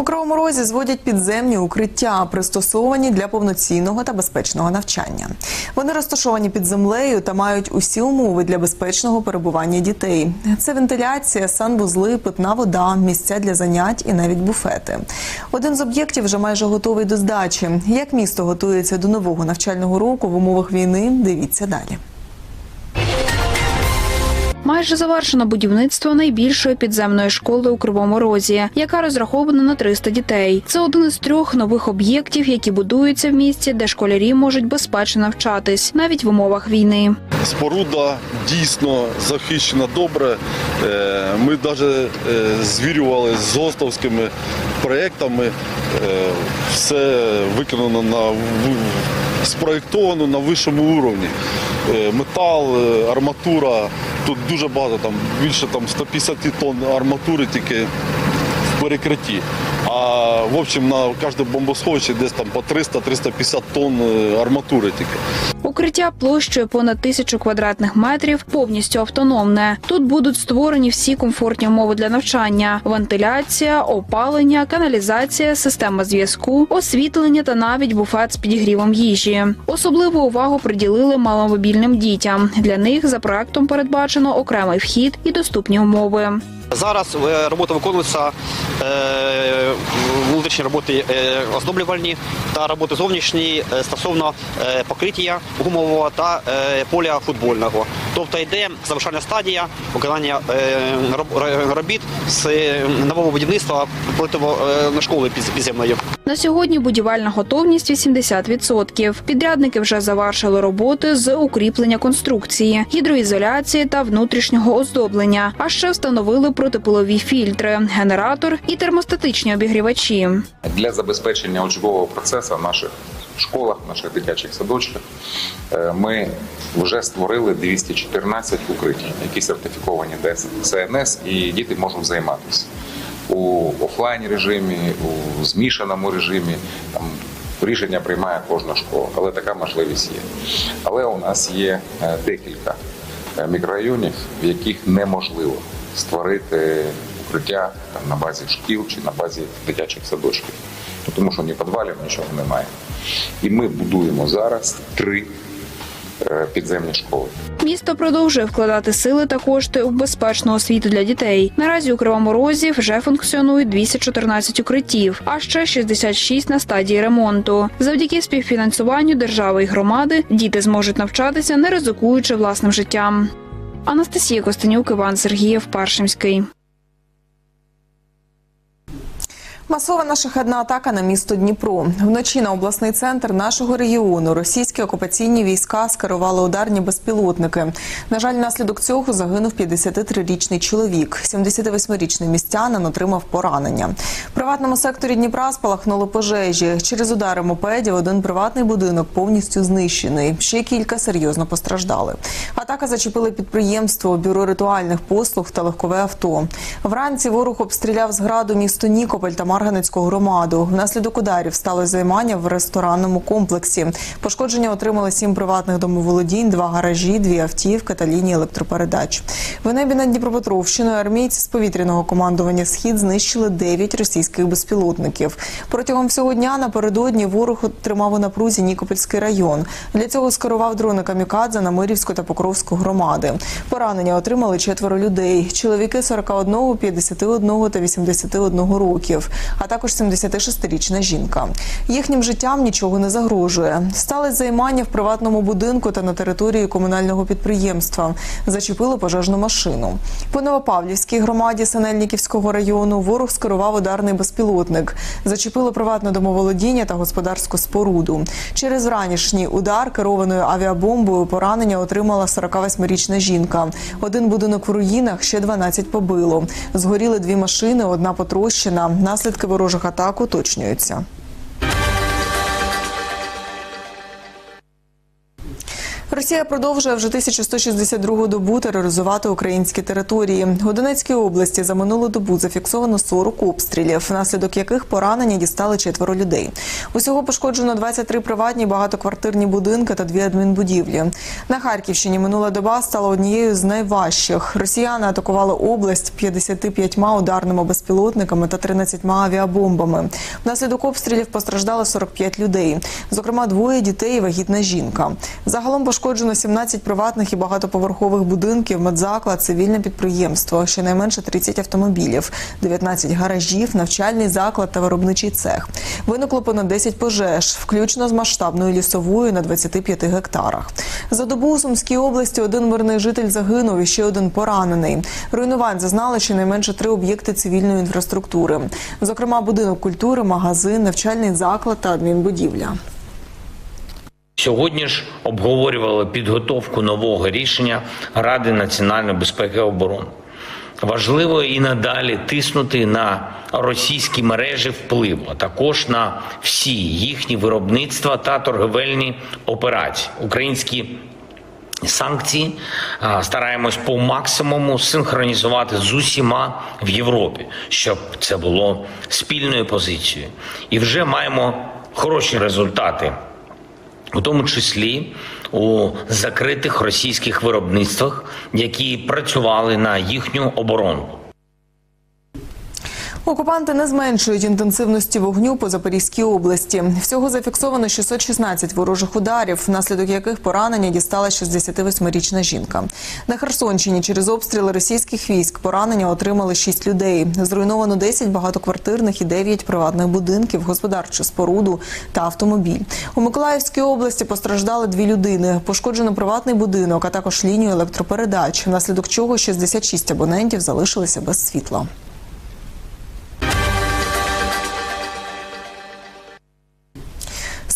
У Кривому Розі зводять підземні укриття, пристосовані для повноцінного та безпечного навчання. Вони розташовані під землею та мають усі умови для безпечного перебування дітей. Це вентиляція, санвузли, питна вода, місця для занять і навіть буфети. Один з об'єктів вже майже готовий до здачі. Як місто готується до нового навчального року в умовах війни? Дивіться далі. Майже завершено будівництво найбільшої підземної школи у Кривому Розі, яка розрахована на 300 дітей. Це один із трьох нових об'єктів, які будуються в місті, де школярі можуть безпечно навчатись, навіть в умовах війни. Споруда дійсно захищена добре. Е, Ми навіть звірювали з ГОСТовськими проєктами. Е, Все виконано на спроєктовано на вищому уровні. Е, Метал, е, арматура. Тут дуже багато, там більше там 150 тонн арматури тільки перекритті. А в общем на кожне бомбосховище десь там по 300-350 тонн е, арматури тільки. Укриття площею понад тисячу квадратних метрів повністю автономне. Тут будуть створені всі комфортні умови для навчання: вентиляція, опалення, каналізація, система зв'язку, освітлення та навіть буфет з підігрівом їжі. Особливу увагу приділили маломобільним дітям. Для них за проектом передбачено окремий вхід і доступні умови. Зараз е, робота виконується е, внутрішні роботи е, оздоблювальні та роботи зовнішні стосовно покриття гумового та поля футбольного. Тобто йде завершальна стадія виконання роб- ро- робіт з нового будівництва школи під- підземної. На сьогодні будівельна готовність 80%. Підрядники вже завершили роботи з укріплення конструкції, гідроізоляції та внутрішнього оздоблення. А ще встановили протипилові фільтри, генератор і термостатичні обігрівачі. для забезпечення учбового процесу в наших школах, наших дитячих садочках е, ми вже створили 214 укриттів, які сертифіковані ДСНС, і діти можуть займатися у офлайн режимі, у змішаному режимі. Там рішення приймає кожна школа, але така можливість є. Але у нас є е, декілька е, мікрорайонів, в яких неможливо створити укриття там, на базі шкіл чи на базі дитячих садочків, Ну, тому що ні підвалів, нічого немає. І ми будуємо зараз три е, підземні школи. Місто продовжує вкладати сили та кошти у безпечну освіту для дітей. Наразі у Кривому Розі вже функціонують 214 укриттів, а ще 66 на стадії ремонту. Завдяки співфінансуванню держави і громади діти зможуть навчатися, не ризикуючи власним життям. Анастасія Костенюк, Іван Сергієв, Паршимський. Масована шахедна атака на місто Дніпро. Вночі на обласний центр нашого регіону російські окупаційні війська скерували ударні безпілотники. На жаль, внаслідок цього загинув 53-річний чоловік. 78-річний містянин отримав поранення. В приватному секторі Дніпра спалахнули пожежі. Через удари мопедів один приватний будинок повністю знищений. Ще кілька серйозно постраждали. Атака зачепила підприємство, бюро ритуальних послуг та легкове авто. Вранці ворог обстріляв з граду місто Нікополь та Марганецьку громаду. Внаслідок ударів сталося займання в ресторанному комплексі. Пошкодження отримали сім приватних домоволодінь, два гаражі, дві автівки та лінії електропередач. В небі над Дніпропетровщиною армійці з повітряного командування Схід знищили дев'ять російських безпілотників. Протягом всього дня напередодні ворог тримав у напрузі Нікопольський район. Для цього скерував дрони камікадзе на Мирівську та Покровську громади. Поранення отримали четверо людей: чоловіки 41, 51 та 81 років, а також 76-річна жінка. Їхнім життям нічого не загрожує. Стали займання в приватному будинку та на території комунального підприємства. Зачепили пожежну машину. По Новопавлівській громаді Синельниківського району ворог скерував ударний безпілотник. Зачепило приватне домоволодіння та господарську споруду. Через ранішній удар керованою авіабомбою поранення отримала 48-річна жінка. Один будинок в руїнах, ще 12 побило. Згоріли дві машини, одна потрощена. Наслідки ворожих атак уточнюються. Росія продовжує вже 1162 добу тероризувати українські території. У Донецькій області за минулу добу зафіксовано 40 обстрілів, внаслідок яких поранення дістали четверо людей. Усього пошкоджено 23 приватні багатоквартирні будинки та дві адмінбудівлі. На Харківщині минула доба стала однією з найважчих. Росіяни атакували область 55 ударними безпілотниками та 13 авіабомбами. Внаслідок обстрілів постраждало 45 людей, зокрема двоє дітей і вагітна жінка. Загалом пошкоджено 17 приватних і багатоповерхових будинків, медзаклад, цивільне підприємство, щонайменше 30 автомобілів, 19 гаражів, навчальний заклад та виробничий цех. Виникло понад 10 пожеж, включно з масштабною лісовою на 25 гектарах. За добу у Сумській області один мирний житель загинув і ще один поранений. Руйнувань зазнали щонайменше три об'єкти цивільної інфраструктури, зокрема будинок культури, магазин, навчальний заклад та адмінбудівля. Сьогодні ж обговорювали підготовку нового рішення Ради національної безпеки і оборони. Важливо і надалі тиснути на російські мережі впливу, а також на всі їхні виробництва та торговельні операції. Українські санкції стараємось по максимуму синхронізувати з усіма в Європі, щоб це було спільною позицією. І вже маємо хороші результати у тому числі у закритих російських виробництвах, які працювали на їхню оборону. Окупанти не зменшують інтенсивності вогню по Запорізькій області. Всього зафіксовано 616 ворожих ударів, внаслідок яких поранення дістала 68-річна жінка. На Херсонщині через обстріли російських військ поранення отримали 6 людей. Зруйновано 10 багатоквартирних і 9 приватних будинків, господарчу споруду та автомобіль. У Миколаївській області постраждали дві людини. Пошкоджено приватний будинок, а також лінію електропередач, внаслідок чого 66 абонентів залишилися без світла.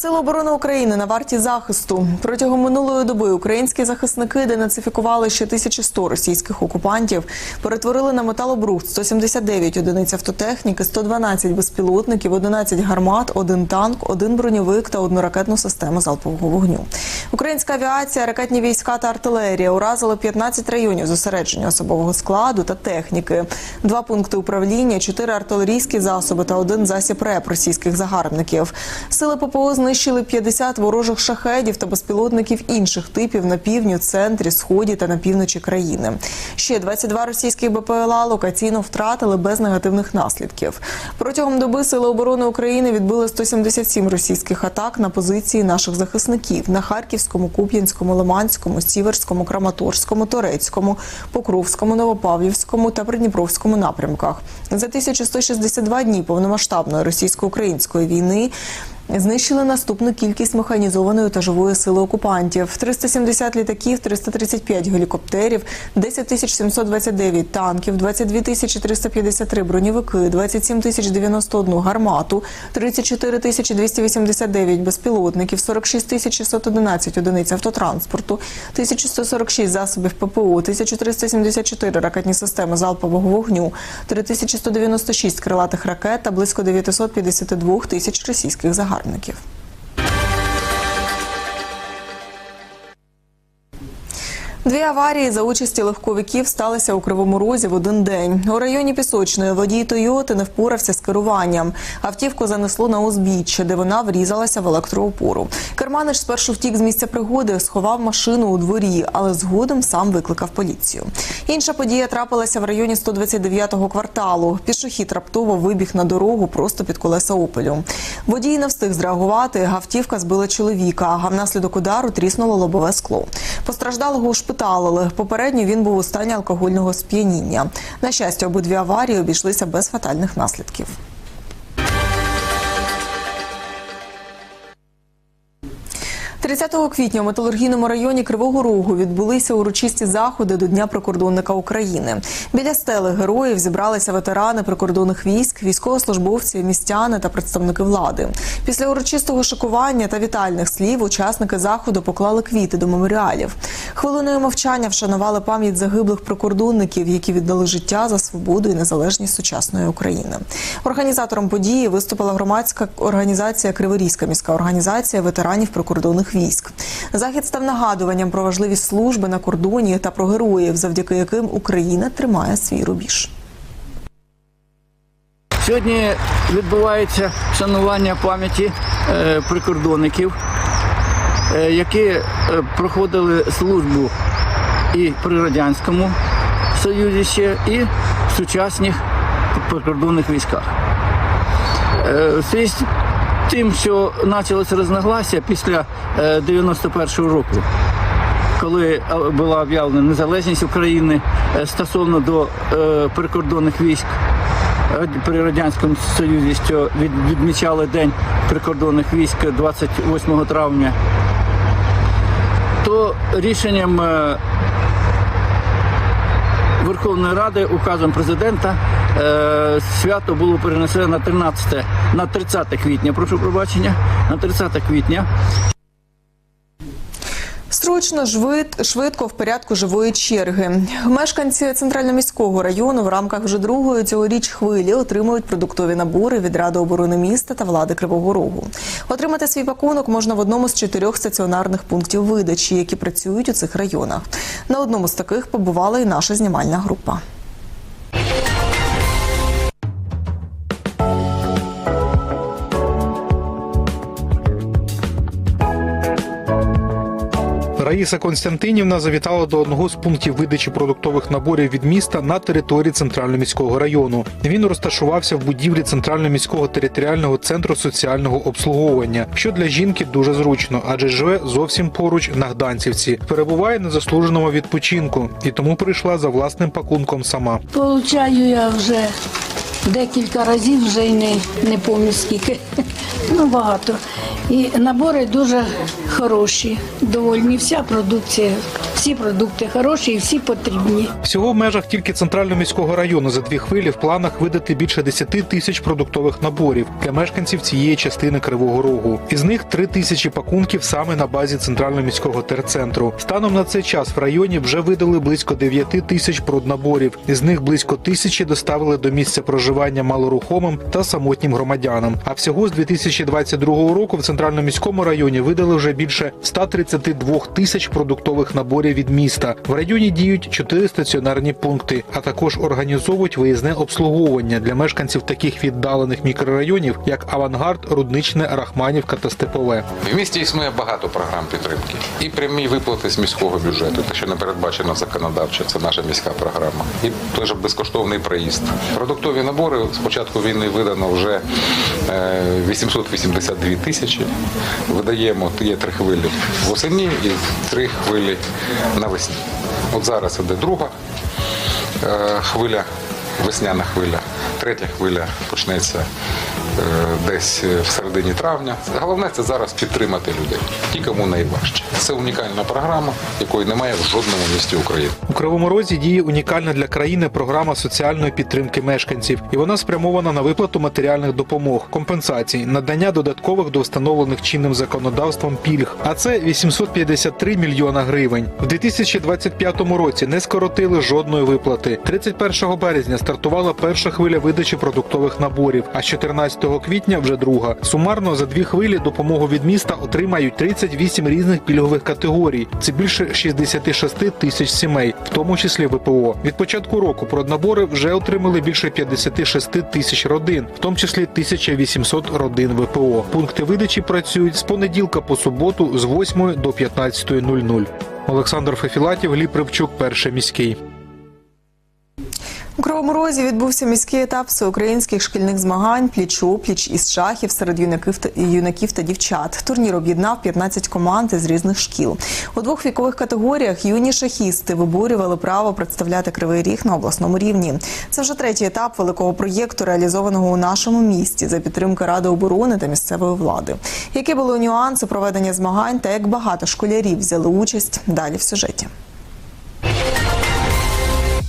Сили оборони України на варті захисту протягом минулої доби українські захисники денацифікували ще 1100 російських окупантів, перетворили на металобрухт 179 одиниць автотехніки, 112 безпілотників, 11 гармат, один танк, один броньовик та одну ракетну систему залпового вогню. Українська авіація, ракетні війська та артилерія уразили 15 районів зосередження особового складу та техніки, два пункти управління, чотири артилерійські засоби та один засіб РЕП російських загарбників. Сили ППО знищили 50 ворожих шахедів та безпілотників інших типів на півдні, центрі, сході та на півночі країни. Ще 22 російських БПЛА локаційно втратили без негативних наслідків. Протягом доби Сили оборони України відбили 177 російських атак на позиції наших захисників на Харківському, Куп'янському, Лиманському, Сіверському, Краматорському, Торецькому, Покровському, Новопавлівському та Придніпровському напрямках. За 1162 дні повномасштабної російсько-української війни Знищили наступну кількість механізованої та живої сили окупантів: 370 літаків, 335 гелікоптерів, 10 тисяч 729 танків, 22 тисячі 353 броньовики, 27 тисяч 91 гармату, 34 тисячі 289 безпілотників, 46 тисяч 611 одиниць автотранспорту, 1146 засобів ППО, 1374 ракетні системи залпового вогню, 3196 крилатих ракет та близько 952 тисяч російських загарбників рятувальників. Дві аварії за участі легковиків сталися у Кривому Розі в один день. У районі Пісочної водій Тойоти не впорався з керуванням. Автівку занесло на узбіччя, де вона врізалася в електроопору. Керманич спершу втік з місця пригоди, сховав машину у дворі, але згодом сам викликав поліцію. Інша подія трапилася в районі 129-го кварталу. Пішохід раптово вибіг на дорогу просто під колеса опелю. Водій не встиг зреагувати. Автівка збила чоловіка, а внаслідок удару тріснуло лобове скло. Постраждалого ушпиталили. Попередньо він був у стані алкогольного сп'яніння. На щастя, обидві аварії обійшлися без фатальних наслідків. – 30 квітня у металургійному районі Кривого Рогу відбулися урочисті заходи до Дня прикордонника України. Біля стели героїв зібралися ветерани прикордонних військ, військовослужбовці, містяни та представники влади. Після урочистого шокування та вітальних слів учасники заходу поклали квіти до меморіалів. Хвилиною мовчання вшанували пам'ять загиблих прикордонників, які віддали життя за свободу і незалежність сучасної України. Організатором події виступила громадська організація Криворізька міська організація ветеранів прикордонних військ. Військ. Захід став нагадуванням про важливість служби на кордоні та про героїв, завдяки яким Україна тримає свій рубіж. Сьогодні відбувається вшанування пам'яті е, прикордонників, е, які е, проходили службу і при Радянському Союзі ще, і в сучасних прикордонних військах. В тим, що почалося розногласся після е, 91-го року, коли е, була об'явлена незалежність України е, стосовно до е, прикордонних військ е, при радянському союзі, що відмічали день прикордонних військ 28 травня, то рішенням е, Верховної Ради указом президента е, свято було перенесено на 13, на 30 квітня. Прошу пробачення, на 30 квітня. Стручно, швид, швидко в порядку живої черги. Мешканці центрально-міського району в рамках вже другої цьогоріч хвилі отримують продуктові набори від Ради оборони міста та влади Кривого Рогу. Отримати свій пакунок можна в одному з чотирьох стаціонарних пунктів видачі, які працюють у цих районах. На одному з таких побувала і наша знімальна група. Раїса Константинівна завітала до одного з пунктів видачі продуктових наборів від міста на території центрально-міського району. Він розташувався в будівлі центрально-міського територіального центру соціального обслуговування, що для жінки дуже зручно, адже живе зовсім поруч на Гданцівці. Перебуває на заслуженому відпочинку і тому прийшла за власним пакунком сама. Получаю я вже декілька разів, вже й не, не пам'ятаю скільки. Ну, багато. І набори дуже хороші, довольні. Вся продукція, всі продукти хороші і всі потрібні. Всього в межах тільки центрально-міського району за дві хвилі в планах видати більше 10 тисяч продуктових наборів для мешканців цієї частини Кривого Рогу. Із них 3 тисячі пакунків саме на базі центрально-міського терцентру. Станом на цей час в районі вже видали близько 9 тисяч проднаборів. Із них близько тисячі доставили до місця проживання малорухомим та самотнім громадянам. А всього з 2022 року в центрально-міському районі видали вже більше 132 тисяч продуктових наборів від міста. В районі діють чотири стаціонарні пункти, а також організовують виїзне обслуговування для мешканців таких віддалених мікрорайонів, як Авангард, Рудничне, Рахманівка та Степове. В місті існує багато програм підтримки. І прямі виплати з міського бюджету, те, що не передбачено законодавчо, це наша міська програма. І же безкоштовний проїзд. Продуктові набори з початку війни видано вже е, 882 тисячі. Видаємо є три хвилі восені і три хвилі навесні. От зараз іде друга е, хвиля, весняна хвиля. Третя хвиля почнеться е, десь в середині травня. Головне це зараз підтримати людей, ті, кому найважче. Це унікальна програма, якої немає в жодному місті України. У Кривому Розі діє унікальна для країни програма соціальної підтримки мешканців, і вона спрямована на виплату матеріальних допомог, компенсацій, надання додаткових до встановлених чинним законодавством пільг. А це 853 мільйона гривень. В 2025 році не скоротили жодної виплати. 31 березня стартувала перша хвиля видачі продуктових наборів, а з 14 квітня вже друга. Сумарно за дві хвилі допомогу від міста отримають 38 різних пільгових категорій. Це більше 66 тисяч сімей, в тому числі ВПО. Від початку року проднабори вже отримали більше 56 тисяч родин, в тому числі 1800 родин ВПО. Пункти видачі працюють з понеділка по суботу з 8 до 15.00. Олександр Фефілатів, Гліб Рибчук, перший міський. У Кривому Розі відбувся міський етап всеукраїнських шкільних змагань пліч-опліч із шахів серед юнаків та юнаків та дівчат. Турнір об'єднав 15 команд із різних шкіл. У двох вікових категоріях юні шахісти виборювали право представляти кривий ріг на обласному рівні. Це вже третій етап великого проєкту, реалізованого у нашому місті за підтримки Ради оборони та місцевої влади. Які були нюанси проведення змагань та як багато школярів взяли участь далі в сюжеті.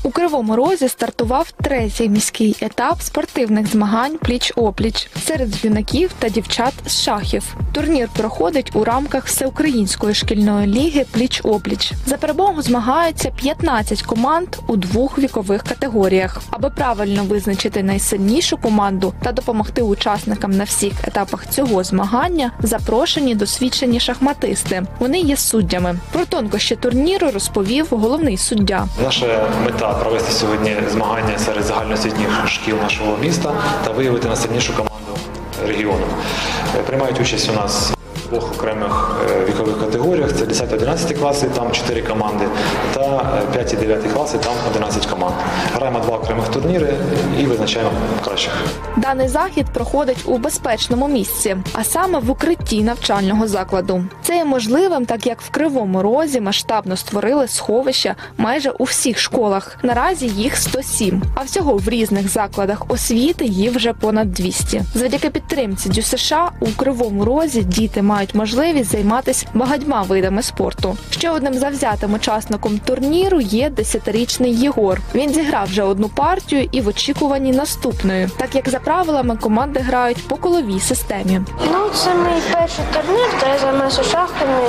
У Кривому Розі стартував третій міський етап спортивних змагань пліч-опліч серед юнаків та дівчат з шахів. Турнір проходить у рамках всеукраїнської шкільної ліги пліч-опліч. За перемогу змагаються 15 команд у двох вікових категоріях. Аби правильно визначити найсильнішу команду та допомогти учасникам на всіх етапах цього змагання, запрошені досвідчені шахматисти. Вони є суддями. Про тонкощі турніру розповів головний суддя. Наша мета провести сьогодні змагання серед загальноосвітніх шкіл нашого міста та виявити найсильнішу команду регіону. Е, Приймають участь у нас в двох окремих е, вікових категоріях: це 10-11 класи, там 4 команди, та 5 і 9 класи, там 11 команд. Граємо два окремих турніри і визначаємо кращих. Даний захід проходить у безпечному місці, а саме в укритті навчального закладу. Це є можливим, так як в Кривому Розі масштабно створили сховища майже у всіх школах. Наразі їх 107, а всього в різних закладах освіти їх вже понад 200. Завдяки підтримці ДЮСШ у Кривому Розі діти мають можливість займатися багатьма видами спорту. Ще одним завзятим учасником турніру є 10-річний Єгор. Він зіграв вже одну партію і в очікуванні наступної, так як за правилами команди грають по коловій системі. Ну, це мій перший турнір, та я займаюся шахами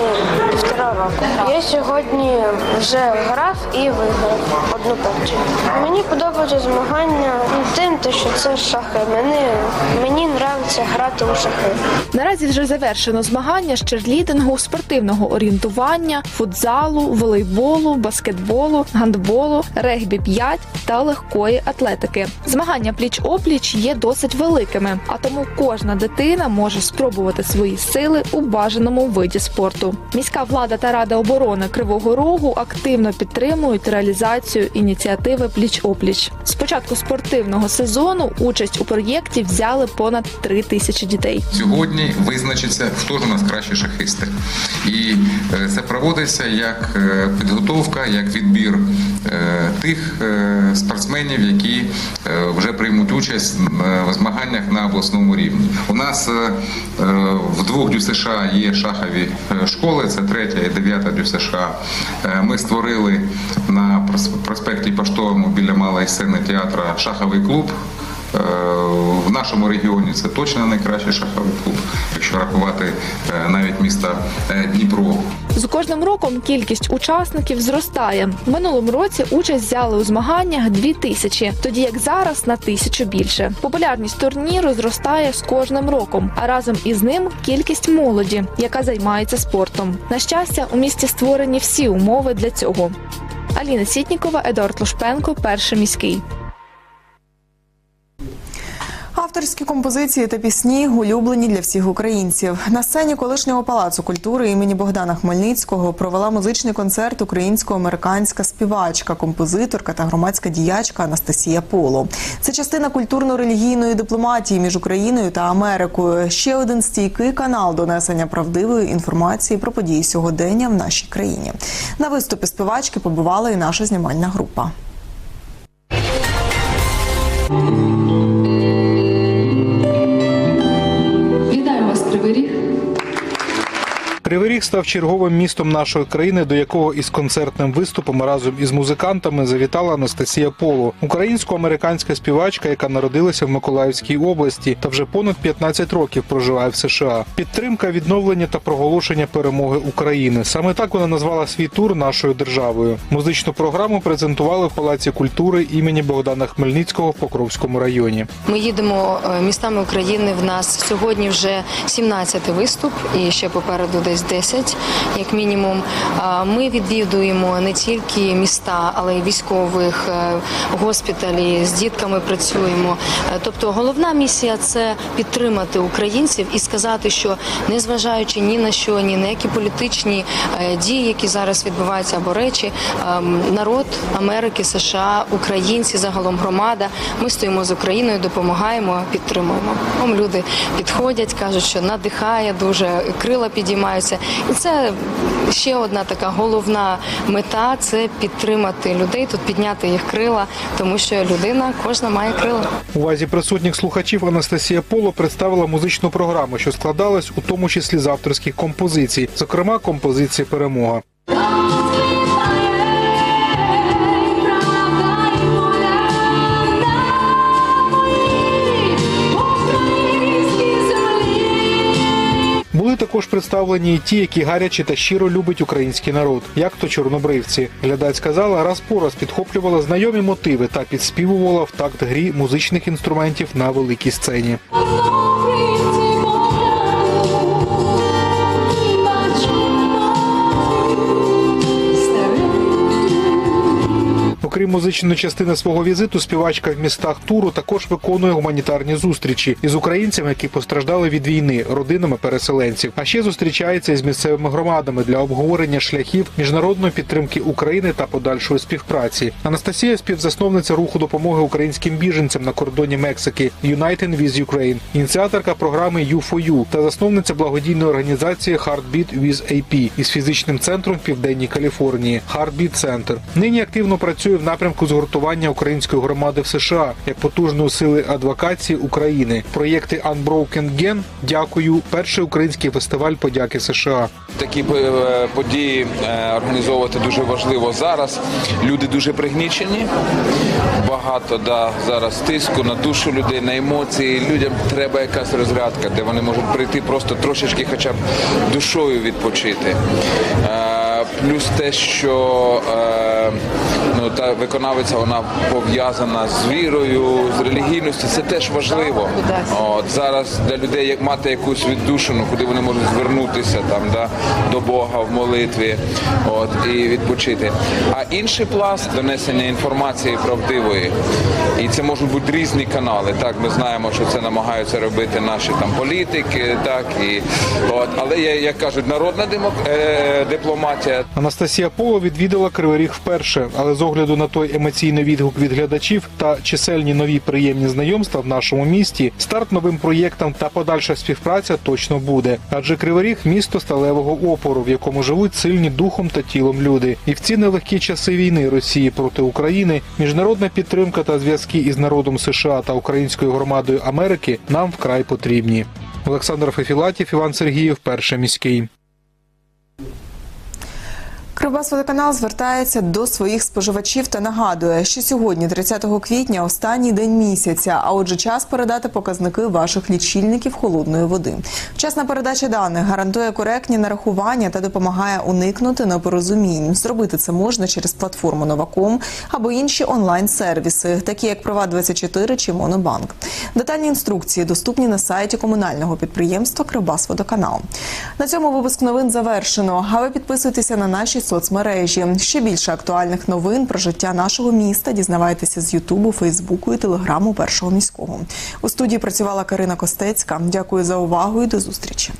півтора року. Я сьогодні вже грав і виграв одну партію. Мені подобаються змагання тим, що це шахи. Мені, мені подобається грати у шахи. Наразі вже завершено змагання з черлідингу, спортивного орієнтування, футзалу, волейболу, баскетболу, гандболу, регбі 5 та легкої атлетики. Змагання пліч-опліч є досить великими, а тому кожна дитина може спробувати свої сили у бажаному виді спорту. Міська влада та рада оборони Кривого Рогу активно підтримують реалізацію ініціативи пліч-опліч. З початку спортивного сезону участь у проєкті взяли понад три тисячі дітей. Сьогодні визначиться, хто ж у нас кращі шахисти. І е, це проводиться як е, підготовка, як відбір е, тих спортсменів, які вже приймуть участь в змаганнях на обласному рівні. У нас в двох ДЮСШ є шахові школи, це третя і дев'ята для США. Ми створили на прос- проспекті Поштовому біля малої сцени театра шаховий клуб. Е, В нашому регіоні це точно найкращий шаховий клуб, якщо рахувати е, навіть міста е, Дніпро. З кожним роком кількість учасників зростає. В минулому році участь взяли у змаганнях дві тисячі, тоді як зараз на тисячу більше. Популярність турніру зростає з кожним роком, а разом із ним кількість молоді, яка займається спортом. На щастя, у місті створені всі умови для цього. Аліна Сітнікова, Едуард Лушпенко, перший міський. Авторські композиції та пісні улюблені для всіх українців. На сцені колишнього палацу культури імені Богдана Хмельницького провела музичний концерт українсько-американська співачка, композиторка та громадська діячка Анастасія Поло. Це частина культурно-релігійної дипломатії між Україною та Америкою. Ще один стійкий канал донесення правдивої інформації про події сьогодення в нашій країні. На виступі співачки побувала і наша знімальна група. Кривий став черговим містом нашої країни, до якого із концертним виступом разом із музикантами завітала Анастасія Поло, українсько-американська співачка, яка народилася в Миколаївській області та вже понад 15 років проживає в США. Підтримка, відновлення та проголошення перемоги України. Саме так вона назвала свій тур нашою державою. Музичну програму презентували в Палаці культури імені Богдана Хмельницького в Покровському районі. Ми їдемо е, містами України. В нас сьогодні вже 17 виступ і ще попереду десь 10, як мінімум. Ми відвідуємо не тільки міста, але й військових е, госпіталі. З дітками працюємо. Е, Тобто, головна місія це підтримати українців і сказати, що незважаючи ні на що, ні на які політичні е, дії, які зараз відбуваються або речі, ем, народ Америки, США, українці, загалом громада. Ми стоїмо з Україною, допомагаємо, підтримуємо. Люди підходять, кажуть, що надихає дуже, крила підіймаються. І це ще одна така головна мета це підтримати людей, тут підняти їх крила, тому що людина кожна має крила. Увазі присутніх слухачів Анастасія Поло представила музичну програму, що складалась у тому числі з авторських композицій, зокрема композиції Перемога. Були також представлені і ті, які гаряче та щиро любить український народ, як то чорнобривці. Глядацька зала раз по раз підхоплювала знайомі мотиви та підспівувала в такт грі музичних інструментів на великій сцені. Окрім музичної частини свого візиту, співачка в містах туру також виконує гуманітарні зустрічі із українцями, які постраждали від війни, родинами переселенців. А ще зустрічається із місцевими громадами для обговорення шляхів міжнародної підтримки України та подальшої співпраці. Анастасія співзасновниця руху допомоги українським біженцям на кордоні Мексики United with Ukraine, ініціаторка програми U4U та засновниця благодійної організації Heartbeat with AP із фізичним центром в південній Каліфорнії Heartbeat Center. Нині активно працює в напрямку згуртування української громади в США як потужної сили адвокації України. Проєкти Unbroken Gen Дякую. Перший український фестиваль подяки США. Такі е, події е, організовувати дуже важливо зараз. Люди дуже пригнічені. Багато да, зараз тиску на душу людей, на емоції. Людям треба якась розрядка, де вони можуть прийти просто трошечки, хоча б душою відпочити. Е, Плюс те, що ну, та виконавиця вона пов'язана з вірою, з релігійністю, це теж важливо. От, зараз для людей як мати якусь віддушину, куди вони можуть звернутися там, да, до Бога в молитві от, і відпочити. А інший пласт донесення інформації правдивої. І це можуть бути різні канали. Так, ми знаємо, що це намагаються робити наші там політики, так і от, але є, як кажуть, народна демок... е, дипломатія. Анастасія Поло відвідала Кривий Ріг вперше, але з огляду на той емоційний відгук від глядачів та чисельні нові приємні знайомства в нашому місті, старт новим проєктам та подальша співпраця точно буде. Адже Кривий Ріг – місто сталевого опору, в якому живуть сильні духом та тілом люди. І в ці нелегкі часи війни Росії проти України міжнародна підтримка та зв'язки із народом США та українською громадою Америки нам вкрай потрібні. Олександр Фефілатів, Іван Сергіїв, перший міський. Кривбасводоканал звертається до своїх споживачів та нагадує, що сьогодні, 30 квітня, останній день місяця, а отже, час передати показники ваших лічильників холодної води. Вчасна передача даних гарантує коректні нарахування та допомагає уникнути непорозумінь. Зробити це можна через платформу Новаком або інші онлайн-сервіси, такі як Права 24 чи Монобанк. Детальні інструкції доступні на сайті комунального підприємства Кривбасводоканал. На цьому випуск новин завершено. А ви підписуйтеся на наші соцмережі. Ще більше актуальних новин про життя нашого міста дізнавайтеся з Ютубу, Фейсбуку і Телеграму Першого міського. У студії працювала Карина Костецька. Дякую за увагу і до зустрічі.